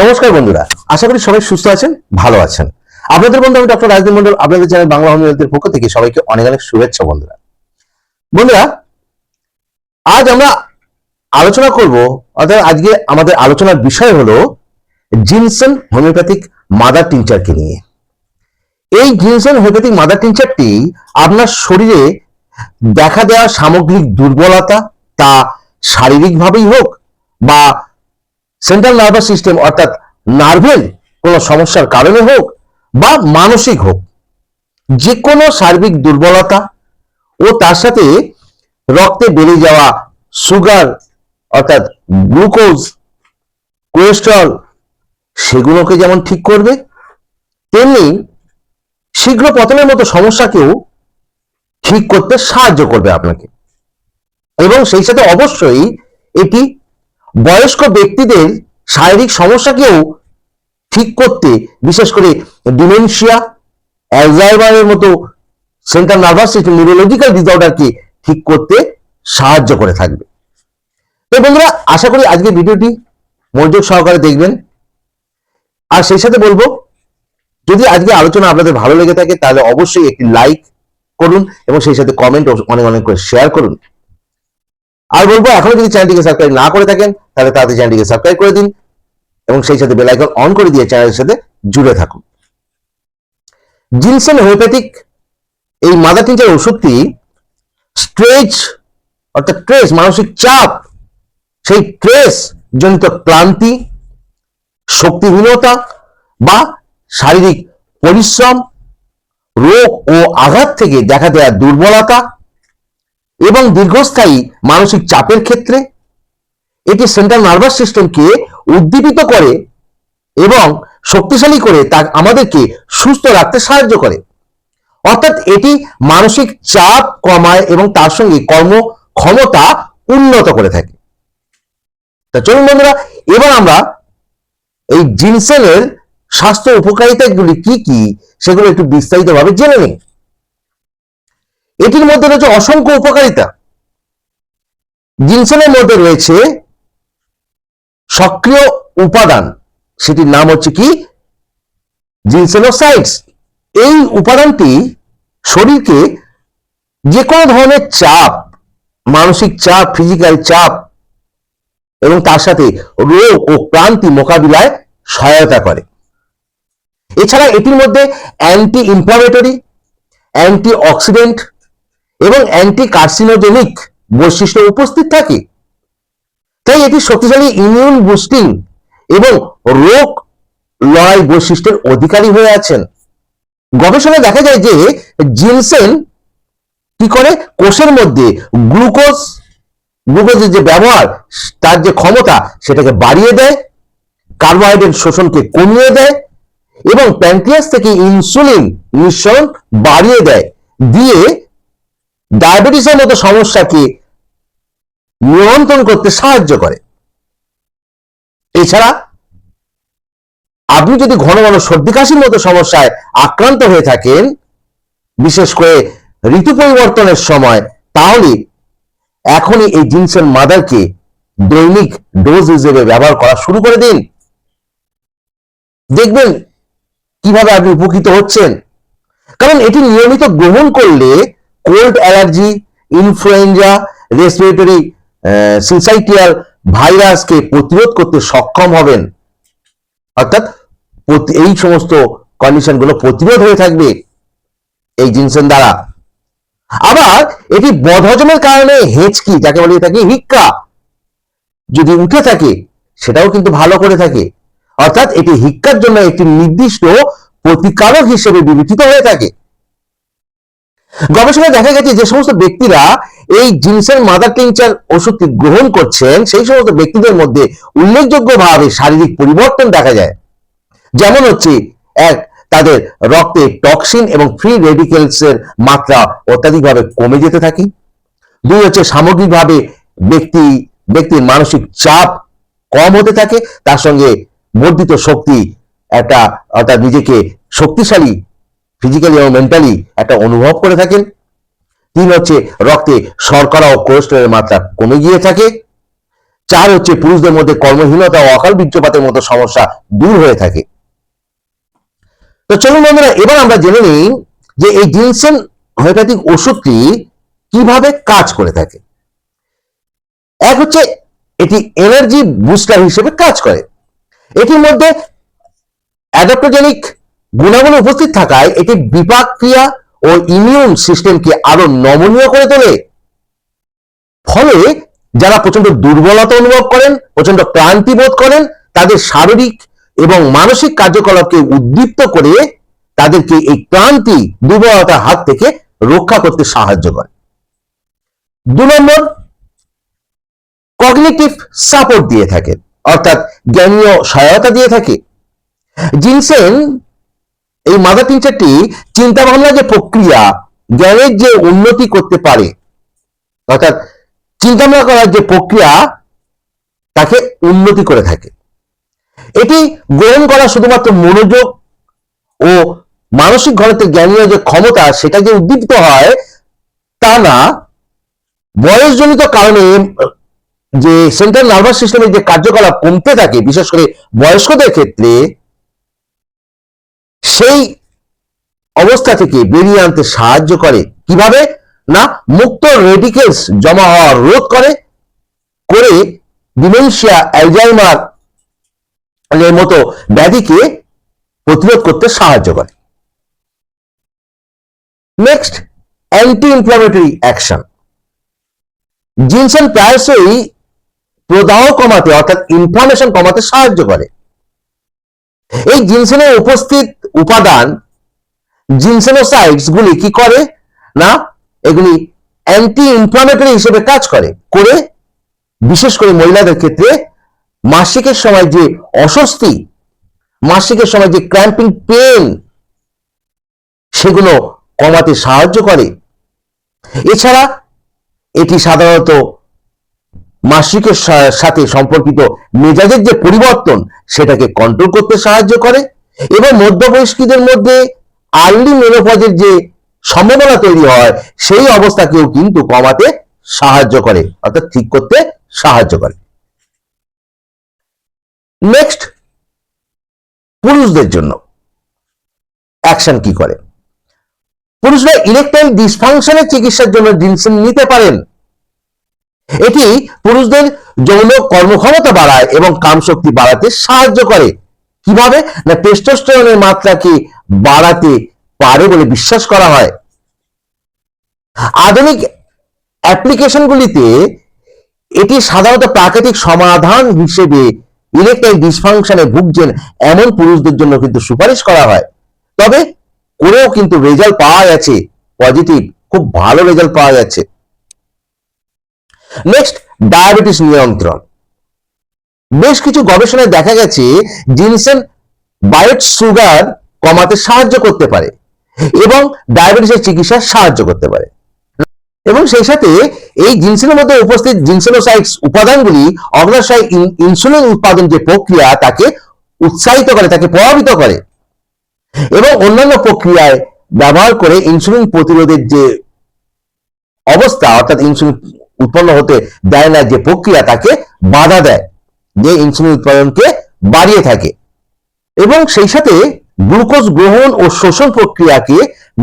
নমস্কার বন্ধুরা, আশা করি সবাই সুস্থ আছেন, ভালো আছেন। আপনাদের বন্ধু আমি ডক্টর রাজদীপ মন্ডল আপনাদের চ্যানেল বাংলা হোমিওপ্যাথির পক্ষ থেকে সবাইকে অনেক অনেক শুভেচ্ছা বন্ধুরা। বন্ধুরা, আজ আমরা আলোচনা করব, অর্থাৎ আজকে আমাদের আলোচনার বিষয় হলো জিনসেন হোমিওপ্যাথিক মাদার টিনচারকে নিয়ে। এই জিনসেন হোমিওপ্যাথিক মাদার টিনচারটি আপনার শরীরে দেখা দেওয়া সামগ্রিক দুর্বলতা, তা শারীরিকভাবেই হোক বা সেন্ট্রাল নার্ভাস সিস্টেম অর্থাৎ নার্ভের কোনো সমস্যার কারণে হোক বা মানসিক হোক যে কোনো সার্বিক দুর্বলতা ও তার সাথে রক্তে বেড়ে যাওয়া সুগার অর্থাৎ গ্লুকোজ কোলেস্ট্রল সেগুলোকে যেমন ঠিক করবে, তেমনি শীঘ্র পতনের মতো সমস্যাকেও ঠিক করতে সাহায্য করবে আপনাকে। এবং সেই সাথে অবশ্যই এটি বয়স্ক ব্যক্তিদের শারীরিক সমস্যাকেও ঠিক করতে, বিশেষ করে ডিমেনশিয়া, অ্যালজাইমারের মতো সেন্ট্রাল নার্ভাস সিস্টেম নিউরোলজিক্যাল ডিসঅর্ডারকে ঠিক করতে সাহায্য করে থাকবে। তো বন্ধুরা, আশা করি আজকে ভিডিওটি মনোযোগ সহকারে দেখবেন। আর সেই সাথে বলব, যদি আজকে আলোচনা আপনাদের ভালো লেগে থাকে, তাহলে অবশ্যই একটি লাইক করুন এবং সেই সাথে কমেন্ট অনেক অনেক করে শেয়ার করুন। আর বলব, এখনও যদি চ্যানেলটিকে সাবস্ক্রাইব না করে থাকেন, তাহলে তাড়াতাড়ি চ্যানেলটিকে সাবস্ক্রাইব করে দিন এবং সেই সাথে বেল আইকন অন করে দিয়ে চ্যানেলের সাথে জুড়ে থাকুন। জিনসেন হোমিওপ্যাথিক এই মাদার টিনচার ওষুধটি স্ট্রেচ অর্থাৎ ট্রেস মানসিক চাপ, সেই ট্রেস জনিত ক্লান্তি, শক্তিহীনতা বা শারীরিক পরিশ্রম, রোগ ও আঘাত থেকে দেখা দেওয়া দুর্বলতা এবং দীর্ঘস্থায়ী মানসিক চাপের ক্ষেত্রে এটি সেন্ট্রাল নার্ভাস সিস্টেমকে উদ্দীপিত করে এবং শক্তিশালী করে তা আমাদেরকে সুস্থ রাখতে সাহায্য করে। অর্থাৎ এটি মানসিক চাপ কমায় এবং তার সঙ্গে কর্ম ক্ষমতা উন্নত করে থাকে। তা চলুন বন্ধুরা, এবার আমরা এই জিনসেনের স্বাস্থ্য উপকারিতাগুলি কি কি সেগুলো একটু বিস্তারিতভাবে জেনে নিই। এটির মধ্যে রয়েছে অসংখ্য উপকারিতা। জিনসেনের মধ্যে রয়েছে সক্রিয় উপাদান। সেটির নাম হচ্ছে কি? জিনসেনোসাইডস এই উপাদানটি শরীরকে যে কোনো ধরনের চাপ, মানসিক চাপ, ফিজিক্যাল চাপ এবং তার সাথে রোগ ও ক্লান্তি মোকাবিলায় সহায়তা করে। এছাড়া এটির মধ্যে অ্যান্টি ইনফ্লামেটরি অ্যান্টি অক্সিডেন্ট এবং অ্যান্টি কার্সিনোজেনিক বৈশিষ্ট্য উপস্থিত থাকে। তাই এটি শক্তিশালী ইমিউন বুস্টিং এবং রোগ লড়াই বৈশিষ্ট্যের অধিকারী হয়ে আছেন। গবেষণায় দেখা যায় যে জিনসেন কি করে? কোষের মধ্যে গ্লুকোজ গ্লুকোজের যে ব্যবহার, তার যে ক্ষমতা, সেটাকে বাড়িয়ে দেয়, কার্বোহাইড্রেট শোষণকে কমিয়ে দেয় এবং প্যানক্রিয়াস থেকে ইনসুলিন নিঃসরণ বাড়িয়ে দেয়। দিয়ে ডায়াবেটিসের মতো সমস্যাকে নিয়ন্ত্রণ করতে সাহায্য করে। এছাড়া আপনি যদি ঘন ঘন সর্দি কাশির মতো সমস্যায় আক্রান্ত হয়ে থাকেন, বিশেষ করে ঋতু পরিবর্তনের সময়, তাহলে এখনই এই জিনসের মাদারকে দৈনিক ডোজ হিসেবে ব্যবহার করা শুরু করে দিন। দেখবেন কীভাবে আপনি উপকৃত হচ্ছেন। কারণ এটি নিয়মিত গ্রহণ করলে cold allergy, influenza respiratory syncytial ভাইরাসকে প্রতিরোধ করতে সক্ষম হবেন। অর্থাৎ এই সমস্ত কন্ডিশনগুলো প্রতিরোধ হয়ে থাকবে এই জিনসেন দ্বারা। আবার এটি বদহজমের কারণে হেঁচকি, যাকে বলে থাকে হিক্কা, যদি উঠে থাকে, সেটাও কিন্তু ভালো করে থাকে। অর্থাৎ এটি হিক্কার জন্য একটি নির্দিষ্ট প্রতিকারক হিসেবে বিবেচিত হয়ে থাকে। গবেষণায় দেখা গেছে যে সমস্ত ব্যক্তিরা এই জিনসের মাদার টিংচার ওষুধটি গ্রহণ করছেন, সেই সমস্ত ব্যক্তিদের মধ্যে উল্লেখযোগ্যভাবে শারীরিক পরিবর্তন দেখা যায়। যেমন হচ্ছে এক, তাদের রক্তে টক্সিন এবং ফ্রি রেডিকেলস এর মাত্রা অত্যাধিকভাবে কমে যেতে থাকে। দুই, হচ্ছে সামগ্রিকভাবে ব্যক্তি, ব্যক্তির মানসিক চাপ কম হতে থাকে। তার সঙ্গে বর্ধিত শক্তি একটা, অর্থাৎ নিজেকে শক্তিশালী ফিজিক্যালি এবং মেন্টালি একটা অনুভব করে থাকেন। তিন হচ্ছে রক্তে শর্করা ও কোলেস্টেরলের মাত্রা কমে গিয়ে থাকে। চার হচ্ছে পুরুষদের মধ্যে কর্মহীনতা ও অকাল বীর্যপাতের মতো সমস্যা দূর হয়ে থাকে। তো চলুন বন্ধুরা, এবার আমরা জেনে নিই যে এই জিনসেন হোমিওপ্যাথিক ওষুধটি কীভাবে কাজ করে থাকে। এক হচ্ছে এটি এনার্জি বুস্টার হিসেবে কাজ করে। এটির মধ্যে অ্যাডাপ্টোজেনিক গুণাগুণ উপস্থিত থাকায় এটি বিপাক ক্রিয়া ও ইমিউন সিস্টেমকে আরও নমনীয় করে তোলে। ফলে যারা প্রচণ্ড দুর্বলতা অনুভব করেন প্রচণ্ড ক্লান্তি বোধ করেন, তাদের শারীরিক এবং মানসিক কার্যকলাপকে উদ্দীপ্ত করে তাদেরকে এই ক্লান্তি, দুর্বলতার হাত থেকে রক্ষা করতে সাহায্য করে। দু নম্বর কগনিটিভ সাপোর্ট দিয়ে থাকে, অর্থাৎ জ্ঞানীয় সহায়তা দিয়ে থাকে। জিনসেন এই মাদার টিনচারটি চিন্তা ভাবনার যে প্রক্রিয়া, জ্ঞানের যে উন্নতি করতে পারে, অর্থাৎ চিন্তা ভাবনা করার যে প্রক্রিয়া, তাকে উন্নতি করে থাকে। এটি গ্রহণ করা শুধুমাত্র মনোযোগ ও মানসিক ঘনত্বের জ্ঞানীয় যে ক্ষমতা, সেটা যে উদ্দীপিত হয়, তা না। বয়সজনিত কারণে, যে সেন্ট্রাল নার্ভাস সিস্টেমের যে কার্যকলাপ কমতে থাকে, বিশেষ করে বয়স্কদের ক্ষেত্রে সেই অবস্থা থেকে বেরিয়ে আনতে সাহায্য করে কীভাবে? না, মুক্ত রেডিকেলস জমা হওয়ার রোধ করে করে ডিমেনশিয়া, অ্যালজাইমার এর মতো ব্যাধিকে প্রতিরোধ করতে সাহায্য করে। Next anti inflammatory action ginseng প্রায়শই প্রদাহ কমাতে, অর্থাৎ ইনফ্লামেশন কমাতে সাহায্য করে। এই জিনসেনের উপস্থিত উপাদান জিনসেনোসাইডস গুলি কি করে? না, এগুলি অ্যান্টি ইনফ্লামেটরি হিসেবে কাজ করে করে বিশেষ করে মহিলাদের ক্ষেত্রে মাসিকের সময় যে অস্বস্তি, মাসিকের সময় যে ক্র্যাম্পিং পেন সেগুলো কমাতে সাহায্য করে। এছাড়া এটি সাধারণত মাসিকের সাথে সম্পর্কিত মেজাজের যে পরিবর্তন, সেটাকে কন্ট্রোল করতে সাহায্য করে এবং মধ্যবয়স্কীদের মধ্যে আর্লি মেনোপজের যে সম্ভাবনা তৈরি হয়, সেই অবস্থাকেও কিন্তু কমাতে সাহায্য করে, অর্থাৎ ঠিক করতে সাহায্য করে। নেক্সট পুরুষদের জন্য অ্যাকশন কি করে? পুরুষরা ইলেকট্রাইল ডিসফাংশনের চিকিৎসার জন্য জিনসেন নিতে পারেন। এটি পুরুষদের যৌন কর্মক্ষমতা বাড়ায় এবং কামশক্তি বাড়াতে সাহায্য করে। কীভাবে? না টেস্টোস্টেরনের মাত্রাকে বাড়াতে পারে বলে বিশ্বাস করা হয়? আধুনিক অ্যাপ্লিকেশনগুলিতে এটি সাধারণত প্রাকৃতিক সমাধান হিসেবে ইলেকট্রাইল ডিসফাংশনে ভুগছেন এমন পুরুষদের জন্য কিন্তু সুপারিশ করা হয়। তবে করেও কিন্তু রেজাল্ট পাওয়া গেছে। পজিটিভ খুব ভালো রেজাল্ট পাওয়া যাচ্ছে নেক্সট ডায়াবেটিস নিয়ন্ত্রণ। বেশ কিছু গবেষণায় দেখা গেছে, জিনসেন বায়োট সুগার কমাতে সাহায্য করতে পারে এবং ডায়াবেটিসের চিকিৎসায় সাহায্য করতে পারে। এবং সেই সাথে এই জিনসেনের মধ্যে উপস্থিত জিনসেনোসাইডস উপাদানগুলি অগ্নাশয় ইনসুলিন উৎপাদন যে প্রক্রিয়া তাকে উৎসাহিত করে, তাকে প্রভাবিত করে এবং অন্যান্য প্রক্রিয়ায় ব্যবহার করে ইনসুলিন প্রতিরোধের যে অবস্থা, অর্থাৎ ইনসুলিন উৎপন্ন হতে দেয় না, যে প্রক্রিয়া তাকে বাধা দেয়, যে ইনসুলিন উৎপাদনকে বাড়িয়ে থাকে। এবং সেই সাথে গ্লুকোজ গ্রহণ ও শোষণ প্রক্রিয়াকে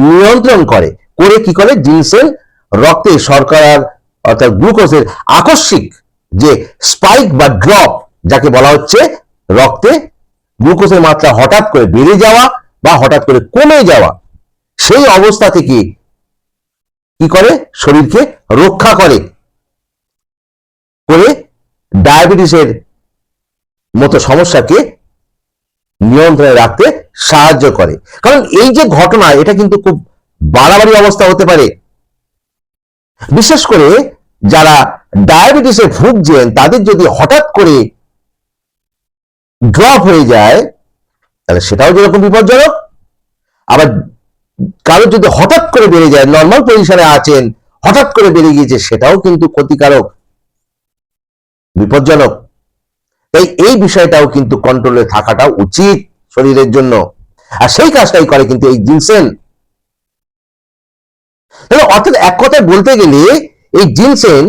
নিয়ন্ত্রণ করে। করে কি করে? জিনসেল রক্তে শর্করার অর্থাৎ গ্লুকোজের আকস্মিক যে স্পাইক বা ড্রপ যাকে বলা হচ্ছে রক্তে, গ্লুকোজের মাত্রা হঠাৎ করে বেড়ে যাওয়া বা হঠাৎ করে কমে যাওয়া, সেই অবস্থা থেকে কি করে? শরীরকে রক্ষা করে। করে ডায়াবেটিসের মতো সমস্যাকে নিয়ন্ত্রণে রাখতে সাহায্য করে। কারণ এই যে ঘটনা, এটা কিন্তু খুব বাড়াবাড়ি অবস্থা হতে পারে। বিশেষ করে যারা ডায়াবেটিসে ভুগছেন, তাদের যদি হঠাৎ করে ড্রপ হয়ে যায়, তাহলে সেটাও যেরকম বিপজ্জনক। আবার কারোর যদি হঠাৎ করে বেড়ে যায় নর্মাল পজিশনে আছেন, হঠাৎ করে বেড়ে গিয়েছে, সেটাও কিন্তু ক্ষতিকারক। বিপজ্জনক। তাই এই বিষয়টাও কিন্তু কন্ট্রোলে থাকাটা উচিত শরীরের জন্য। আর সেই কাজটাই করে কিন্তু এই জিনসেন অর্থাৎ এক কথায় বলতে গেলে, এই জিনসেন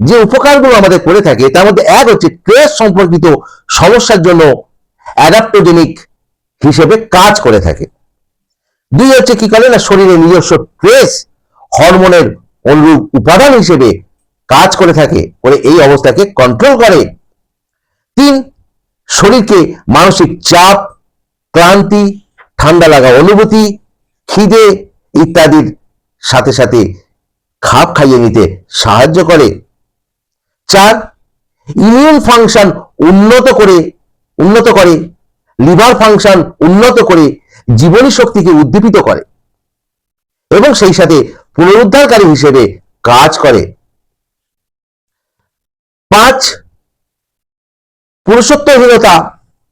যে উপকারগুলো আমাদের করে থাকে, তার মধ্যে এক হচ্ছে ট্রেস সম্পর্কিত সমস্যার জন্য অ্যাডাপ্টোজেনিক হিসেবে কাজ করে থাকে। দুই হচ্ছে কি করে না, শরীরে নিজস্ব ট্রেস হরমোনের অনুরূপ উপাদান হিসেবে কাজ করে থাকে করে এই অবস্থাকে কন্ট্রোল করে। তিন, শরীরকে মানসিক চাপ, ক্লান্তি, ঠান্ডা লাগা অনুভূতি, খিদে ইত্যাদির সাথে সাথে খাপ খাইয়ে নিতে সাহায্য করে। চার ইমিউন ফাংশন উন্নত করে উন্নত করে লিভার ফাংশন উন্নত করে, জীবনী শক্তিকে উদ্দীপিত করে এবং সেই সাথে পুনরুদ্ধারকারী হিসেবে কাজ করে। পাঁচ পুরুষত্বহীনতা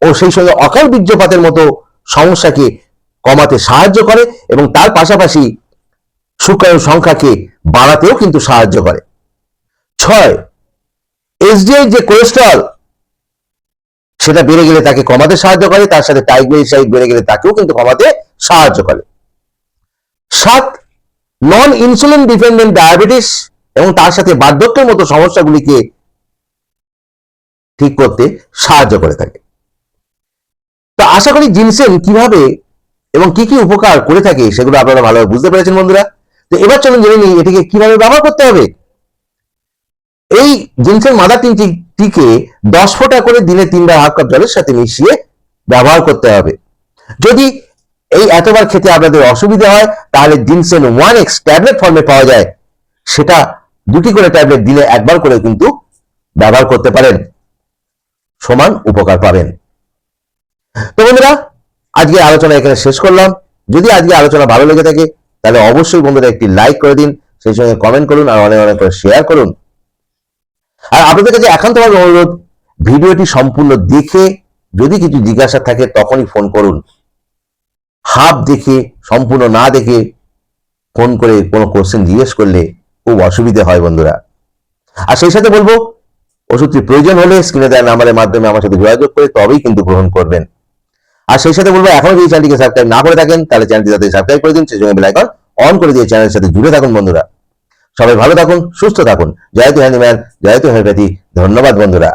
ও সেই সঙ্গে অকাল বীর্যপাতের মতো সমস্যাকে কমাতে সাহায্য করে এবং তার পাশাপাশি শুক্রাণু সংখ্যাকে বাড়াতেও কিন্তু সাহায্য করে। ছয় এসডিআই যে কোলেস্ট্রল সেটা বেড়ে গেলে তাকে কমাতে সাহায্য করে, তার সাথে ট্রাইগ্লিসাইড বেড়ে গেলে তাকেও কিন্তু কমাতে সাহায্য করে। সাত নন ইনসুলিন ডিপেন্ডেন্ট ডায়াবেটিস এবং তার সাথে বার্ধক্যের মতো সমস্যাগুলিকে ঠিক করতে সাহায্য করে থাকে। তো আশা করি জিনসেন কীভাবে এবং কি কি উপকার করে থাকে সেগুলো আপনারা ভালোভাবে বুঝতে পেরেছেন বন্ধুরা। তো এবার চলুন জেনে নিই এটিকে কীভাবে ব্যবহার করতে হবে। এই জিনসেন মাদার টিকে দশ ফোঁটা করে দিনে তিনবার হাফ কাপ জলের সাথে মিশিয়ে ব্যবহার করতে হবে। যদি এই এতবার খেতে আপনাদের অসুবিধা হয়, তাহলে জিনসেন ওয়ান এক্স ট্যাবলেট ফর্মে পাওয়া যায়। সেটা দুটি করে ট্যাবলেট দিলে একবার করে কিন্তু ব্যবহার করতে পারেন। সমান উপকার পাবেন। তো বন্ধুরা আজকে আলোচনা এখানে শেষ করলাম। যদি আজকে আলোচনা ভালো লেগে থাকে, তাহলে অবশ্যই বন্ধুরা একটি লাইক করে দিন, সেই সঙ্গে কমেন্ট করুন আর অনেক অনেক করে শেয়ার করুন। আর আপনাদের কাছে একান্তভাবে অনুরোধ, ভিডিওটি সম্পূর্ণ দেখে যদি কিছু জিজ্ঞাসা থাকে তখনই ফোন করুন। হাফ দেখে, সম্পূর্ণ না দেখে ফোন করে কোনো কোশ্চেন জিজ্ঞেস করলে খুব অসুবিধে হয় বন্ধুরা। আর সেই সাথে বলব ওষুধটি প্রয়োজন হলে স্ক্রিনে দেওয়া নাম্বারের মাধ্যমে আমার সাথে যোগাযোগ করে তবেই কিন্তু গ্রহণ করবেন আর সেই সাথে বলব এখনও যদি চ্যানেলটিকে সাবস্ক্রাইব না করে থাকেন তাহলে চ্যানেলটি তাদের সাবস্ক্রাইব করে দিন সেই সঙ্গে বেলাইকন অন করে দিয়ে চ্যানেলের সাথে জুড়ে থাকুন বন্ধুরা সবাই ভালো থাকুন সুস্থ থাকুন জয়তু হ্যান্ডিম্যান জয়তু হোমিওপ্যাথি ধন্যবাদ বন্ধুরা